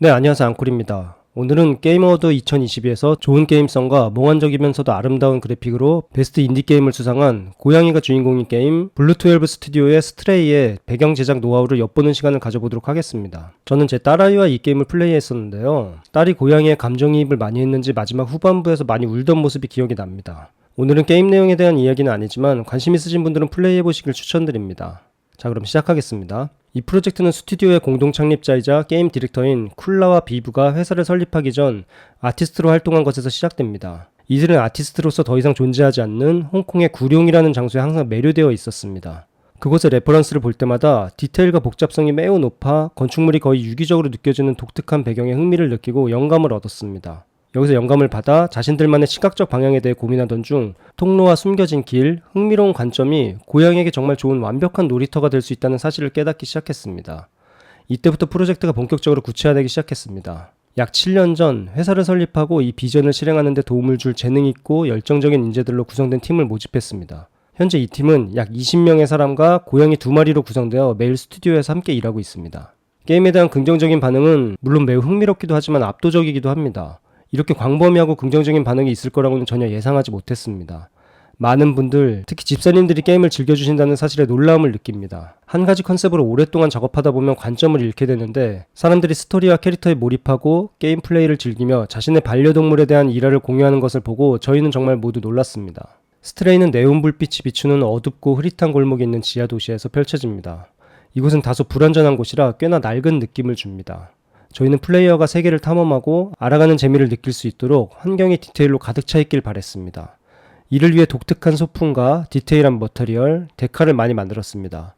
네, 안녕하세요. 앙콜입니다. 오늘은 게임 어워드 2022에서 좋은 게임성과 몽환적이면서도 아름다운 그래픽으로 베스트 인디 게임을 수상한 고양이가 주인공인 게임 블루12 스튜디오의 스트레이의 배경 제작 노하우를 엿보는 시간을 가져보도록 하겠습니다. 저는 제 딸아이와 이 게임을 플레이했었는데요. 딸이 고양이의 감정이입을 많이 했는지 마지막 후반부에서 많이 울던 모습이 기억이 납니다. 오늘은 게임 내용에 대한 이야기는 아니지만 관심 있으신 분들은 플레이해보시길 추천드립니다. 자, 그럼 시작하겠습니다. 이 프로젝트는 스튜디오의 공동 창립자이자 게임 디렉터인 쿨라와 비브가 회사를 설립하기 전 아티스트로 활동한 것에서 시작됩니다. 이들은 아티스트로서 더 이상 존재하지 않는 홍콩의 구룡이라는 장소에 항상 매료되어 있었습니다. 그곳의 레퍼런스를 볼 때마다 디테일과 복잡성이 매우 높아 건축물이 거의 유기적으로 느껴지는 독특한 배경에 흥미를 느끼고 영감을 얻었습니다. 여기서 영감을 받아 자신들만의 시각적 방향에 대해 고민하던 중 통로와 숨겨진 길, 흥미로운 관점이 고양이에게 정말 좋은 완벽한 놀이터가 될 수 있다는 사실을 깨닫기 시작했습니다. 이때부터 프로젝트가 본격적으로 구체화되기 시작했습니다. 약 7년 전 회사를 설립하고 이 비전을 실행하는 데 도움을 줄 재능 있고 열정적인 인재들로 구성된 팀을 모집했습니다. 현재 이 팀은 약 20명의 사람과 고양이 두 마리로 구성되어 매일 스튜디오에서 함께 일하고 있습니다. 게임에 대한 긍정적인 반응은 물론 매우 흥미롭기도 하지만 압도적이기도 합니다. 이렇게 광범위하고 긍정적인 반응이 있을 거라고는 전혀 예상하지 못했습니다. 많은 분들, 특히 집사님들이 게임을 즐겨주신다는 사실에 놀라움을 느낍니다. 한 가지 컨셉으로 오랫동안 작업하다 보면 관점을 잃게 되는데 사람들이 스토리와 캐릭터에 몰입하고 게임 플레이를 즐기며 자신의 반려동물에 대한 일화를 공유하는 것을 보고 저희는 정말 모두 놀랐습니다. 스트레이는 네온 불빛이 비추는 어둡고 흐릿한 골목이 있는 지하 도시에서 펼쳐집니다. 이곳은 다소 불안전한 곳이라 꽤나 낡은 느낌을 줍니다. 저희는 플레이어가 세계를 탐험하고 알아가는 재미를 느낄 수 있도록 환경의 디테일로 가득 차 있길 바랬습니다. 이를 위해 독특한 소품과 디테일한 머터리얼, 데카를 많이 만들었습니다.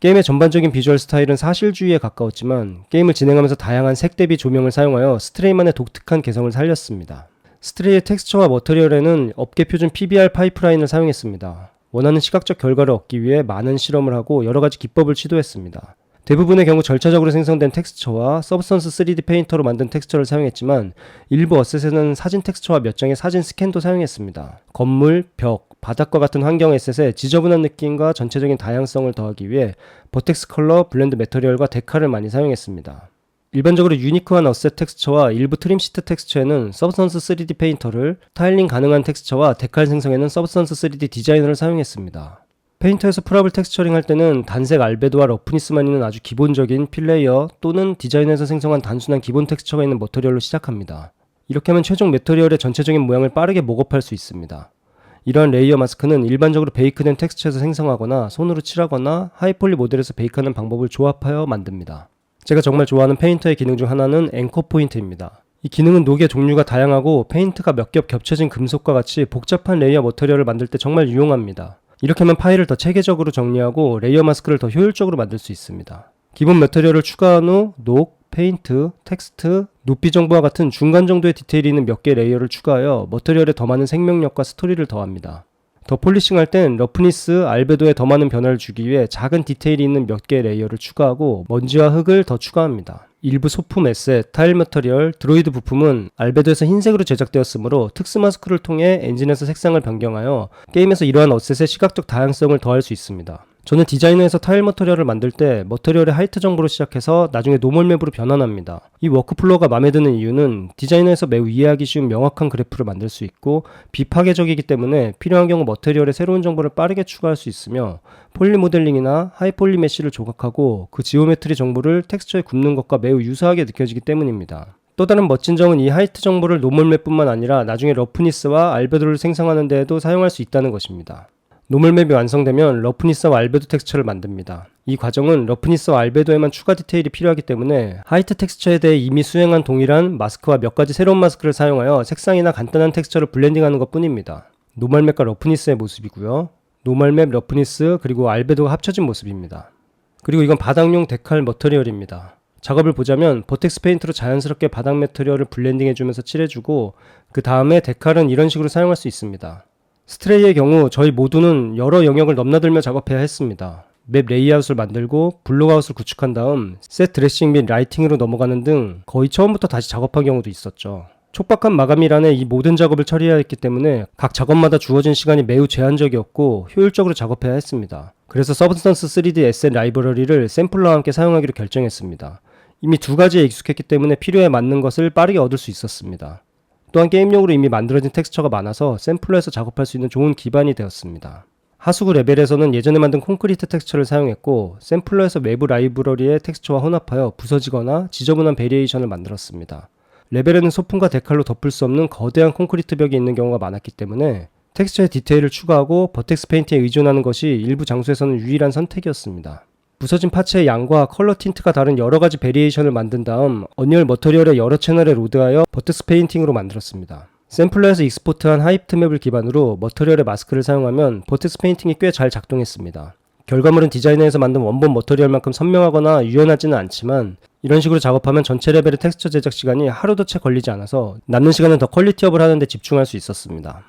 게임의 전반적인 비주얼 스타일은 사실주의에 가까웠지만 게임을 진행하면서 다양한 색 대비 조명을 사용하여 스트레이만의 독특한 개성을 살렸습니다. 스트레이의 텍스처와 머터리얼에는 업계 표준 PBR 파이프라인을 사용했습니다. 원하는 시각적 결과를 얻기 위해 많은 실험을 하고 여러 가지 기법을 시도했습니다. 대부분의 경우 절차적으로 생성된 텍스처와 서브선스 3D 페인터로 만든 텍스처를 사용했지만 일부 어셋에는 사진 텍스처와 몇 장의 사진 스캔도 사용했습니다. 건물, 벽, 바닥과 같은 환경 에셋에 지저분한 느낌과 전체적인 다양성을 더하기 위해 버텍스 컬러, 블렌드 매터리얼과 데카를 많이 사용했습니다. 일반적으로 유니크한 어셋 텍스처와 일부 트림 시트 텍스처에는 서브선스 3D 페인터를, 타일링 가능한 텍스처와 데칼 생성에는 서브선스 3D 디자이너를 사용했습니다. 페인터에서 프랍을 텍스처링 할 때는 단색 알베도와 러프니스만 있는 아주 기본적인 필레이어 또는 디자인에서 생성한 단순한 기본 텍스처가 있는 머터리얼로 시작합니다. 이렇게 하면 최종 매터리얼의 전체적인 모양을 빠르게 목업할 수 있습니다. 이러한 레이어 마스크는 일반적으로 베이크된 텍스처에서 생성하거나 손으로 칠하거나 하이폴리 모델에서 베이크하는 방법을 조합하여 만듭니다. 제가 정말 좋아하는 페인터의 기능 중 하나는 앵커 포인트입니다. 이 기능은 녹의 종류가 다양하고 페인트가 몇 겹 겹쳐진 금속과 같이 복잡한 레이어 머터리얼을 만들 때 정말 유용합니다. 이렇게 하면 파일을 더 체계적으로 정리하고 레이어 마스크를 더 효율적으로 만들 수 있습니다. 기본 매터리얼을 추가한 후 녹, 페인트, 텍스트, 높이 정보와 같은 중간 정도의 디테일이 있는 몇 개의 레이어를 추가하여 머터리얼에 더 많은 생명력과 스토리를 더합니다. 더 폴리싱 할 땐 러프니스, 알베도에 더 많은 변화를 주기 위해 작은 디테일이 있는 몇 개의 레이어를 추가하고 먼지와 흙을 더 추가합니다. 일부 소품 에셋, 타일 머터리얼, 드로이드 부품은 알베도에서 흰색으로 제작되었으므로 특수 마스크를 통해 엔진에서 색상을 변경하여 게임에서 이러한 어셋의 시각적 다양성을 더할 수 있습니다. 저는 디자이너에서 타일 머터리얼을 만들 때 머터리얼의 하이트 정보로 시작해서 나중에 노멀 맵으로 변환합니다. 이 워크플로어가 마음에 드는 이유는 디자이너에서 매우 이해하기 쉬운 명확한 그래프를 만들 수 있고 비파괴적이기 때문에 필요한 경우 머터리얼의 새로운 정보를 빠르게 추가할 수 있으며 폴리 모델링이나 하이폴리 메쉬를 조각하고 그 지오메트리 정보를 텍스처에 굽는 것과 매우 유사하게 느껴지기 때문입니다. 또 다른 멋진 점은 이 하이트 정보를 노멀맵뿐만 아니라 나중에 러프니스와 알베도를 생성하는 데에도 사용할 수 있다는 것입니다. 노멀맵이 완성되면 러프니스와 알베도 텍스처를 만듭니다. 이 과정은 러프니스와 알베도에만 추가 디테일이 필요하기 때문에 하이트 텍스처에 대해 이미 수행한 동일한 마스크와 몇 가지 새로운 마스크를 사용하여 색상이나 간단한 텍스처를 블렌딩하는 것 뿐입니다. 노멀맵과 러프니스의 모습이고요. 노멀맵, 러프니스, 그리고 알베도가 합쳐진 모습입니다. 그리고 이건 바닥용 데칼 머터리얼입니다. 작업을 보자면 버텍스 페인트로 자연스럽게 바닥 매터리얼을 블렌딩해주면서 칠해주고 그 다음에 데칼은 이런 식으로 사용할 수 있습니다. 스트레이의 경우 저희 모두는 여러 영역을 넘나들며 작업해야 했습니다. 맵 레이아웃을 만들고 블록아웃을 구축한 다음 셋 드레싱 및 라이팅으로 넘어가는 등 거의 처음부터 다시 작업한 경우도 있었죠. 촉박한 마감이란에 이 모든 작업을 처리해야 했기 때문에 각 작업마다 주어진 시간이 매우 제한적이었고 효율적으로 작업해야 했습니다. 그래서 서브스턴스 3D 에셋 라이브러리를 샘플러와 함께 사용하기로 결정했습니다. 이미 두 가지에 익숙했기 때문에 필요에 맞는 것을 빠르게 얻을 수 있었습니다. 또한 게임용으로 이미 만들어진 텍스처가 많아서 샘플러에서 작업할 수 있는 좋은 기반이 되었습니다. 하수구 레벨에서는 예전에 만든 콘크리트 텍스처를 사용했고 샘플러에서 외부 라이브러리의 텍스처와 혼합하여 부서지거나 지저분한 베리에이션을 만들었습니다. 레벨에는 소품과 데칼로 덮을 수 없는 거대한 콘크리트 벽이 있는 경우가 많았기 때문에 텍스처의 디테일을 추가하고 버텍스 페인팅에 의존하는 것이 일부 장소에서는 유일한 선택이었습니다. 부서진 파츠의 양과 컬러 틴트가 다른 여러 가지 베리에이션을 만든 다음 언리얼 머터리얼의 여러 채널에 로드하여 버텍스 페인팅으로 만들었습니다. 샘플러에서 익스포트한 하이프트 맵을 기반으로 머터리얼의 마스크를 사용하면 버텍스 페인팅이 꽤 잘 작동했습니다. 결과물은 디자이너에서 만든 원본 머터리얼만큼 선명하거나 유연하지는 않지만 이런 식으로 작업하면 전체 레벨의 텍스처 제작 시간이 하루도 채 걸리지 않아서 남는 시간은 더 퀄리티업을 하는데 집중할 수 있었습니다.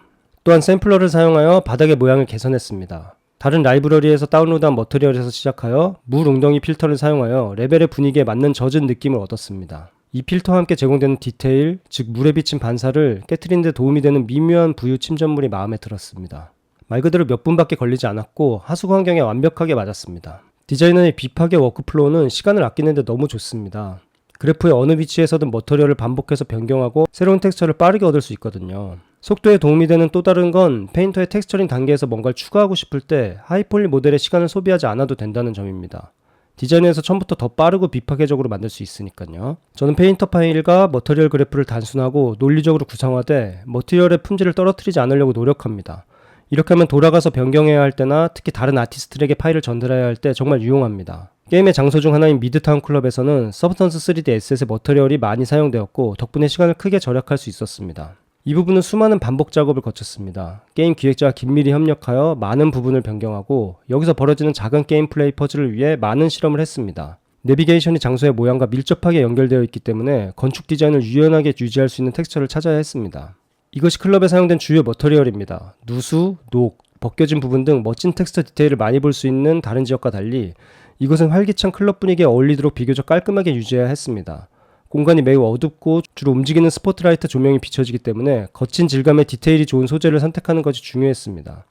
또한 샘플러를 사용하여 바닥의 모양을 개선했습니다. 다른 라이브러리에서 다운로드한 머터리얼에서 시작하여 물 웅덩이 필터를 사용하여 레벨의 분위기에 맞는 젖은 느낌을 얻었습니다. 이 필터와 함께 제공되는 디테일, 즉 물에 비친 반사를 깨트리는 데 도움이 되는 미묘한 부유 침전물이 마음에 들었습니다. 말 그대로 몇 분밖에 걸리지 않았고 하수구 환경에 완벽하게 맞았습니다. 디자이너의 비파게 워크플로우는 시간을 아끼는데 너무 좋습니다. 그래프의 어느 위치에서든 머터리얼을 반복해서 변경하고 새로운 텍스처를 빠르게 얻을 수 있거든요. 속도에 도움이 되는 또 다른 건 페인터의 텍스처링 단계에서 뭔가를 추가하고 싶을 때 하이폴리 모델의 시간을 소비하지 않아도 된다는 점입니다. 디자인에서 처음부터 더 빠르고 비파괴적으로 만들 수 있으니까요. 저는 페인터 파일과 머터리얼 그래프를 단순하고 논리적으로 구성화돼 머티리얼의 품질을 떨어뜨리지 않으려고 노력합니다. 이렇게 하면 돌아가서 변경해야 할 때나 특히 다른 아티스트들에게 파일을 전달해야 할 때 정말 유용합니다. 게임의 장소 중 하나인 미드타운 클럽에서는 서브턴스 3D 에셋의 머터리얼이 많이 사용되었고 덕분에 시간을 크게 절약할 수 있었습니다. 이 부분은 수많은 반복 작업을 거쳤습니다. 게임 기획자와 긴밀히 협력하여 많은 부분을 변경하고 여기서 벌어지는 작은 게임 플레이 퍼즐을 위해 많은 실험을 했습니다. 내비게이션이 장소의 모양과 밀접하게 연결되어 있기 때문에 건축 디자인을 유연하게 유지할 수 있는 텍스처를 찾아야 했습니다. 이것이 클럽에 사용된 주요 머터리얼입니다. 누수, 녹, 벗겨진 부분 등 멋진 텍스처 디테일을 많이 볼 수 있는 다른 지역과 달리 이것은 활기찬 클럽 분위기에 어울리도록 비교적 깔끔하게 유지해야 했습니다. 공간이 매우 어둡고 주로 움직이는 스포트라이트 조명이 비춰지기 때문에 거친 질감의 디테일이 좋은 소재를 선택하는 것이 중요했습니다.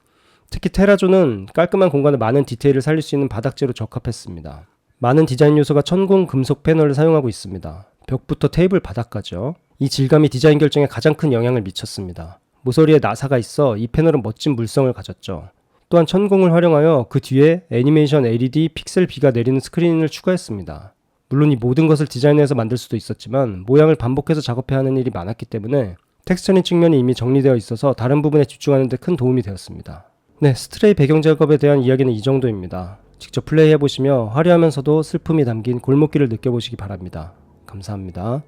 특히 테라존은 깔끔한 공간에 많은 디테일을 살릴 수 있는 바닥재로 적합했습니다. 많은 디자인 요소가 천공 금속 패널을 사용하고 있습니다. 벽부터 테이블 바닥까지요. 이 질감이 디자인 결정에 가장 큰 영향을 미쳤습니다. 모서리에 나사가 있어 이 패널은 멋진 물성을 가졌죠. 또한 천공을 활용하여 그 뒤에 애니메이션 LED 픽셀 비가 내리는 스크린을 추가했습니다. 물론 이 모든 것을 디자인해서 만들 수도 있었지만 모양을 반복해서 작업해야 하는 일이 많았기 때문에 텍스처링 측면이 이미 정리되어 있어서 다른 부분에 집중하는 데 큰 도움이 되었습니다. 네, 스트레이 배경 작업에 대한 이야기는 이 정도입니다. 직접 플레이해 보시며 화려하면서도 슬픔이 담긴 골목길을 느껴보시기 바랍니다. 감사합니다.